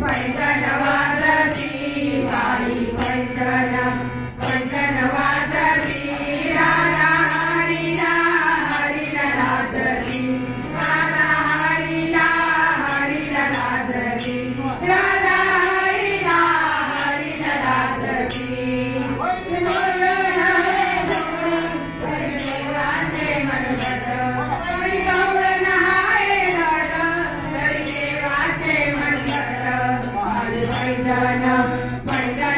पंढरवादती बाई पंढर पंढरवा my dad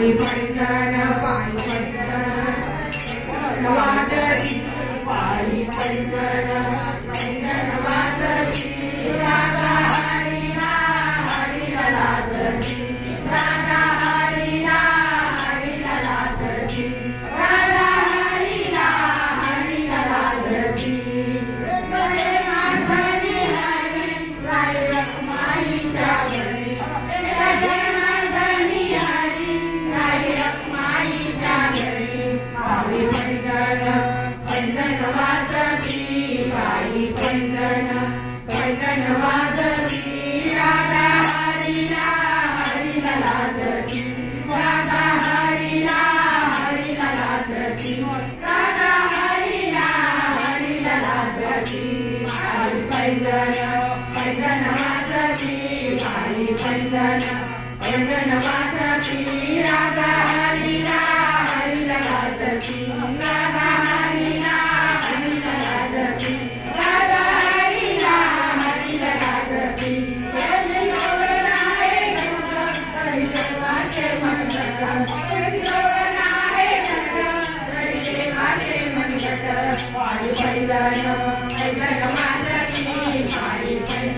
पायी पडतन पायी पडतन वाटरी पायी पडतन पैंजन पैंजन वाजती बाई पैंजन पैंजन वाजती राधा हरिला हरिला वाजती राधा हरिला हरिला वाजती राधा हरिला हरिला वाजती जय गौरनाय गौर हरि सर्वाचे मंगल हरि गौरनाय गौर हरि सेवाचे मंगल पाणी पैंजन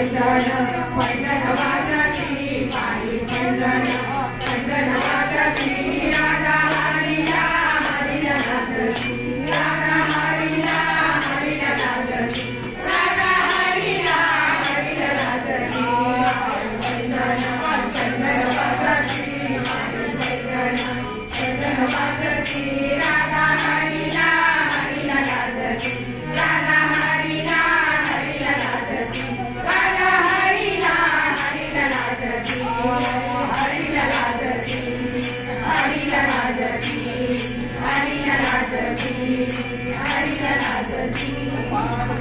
पंढर पंढर वाजती पायी पंढर Thank you.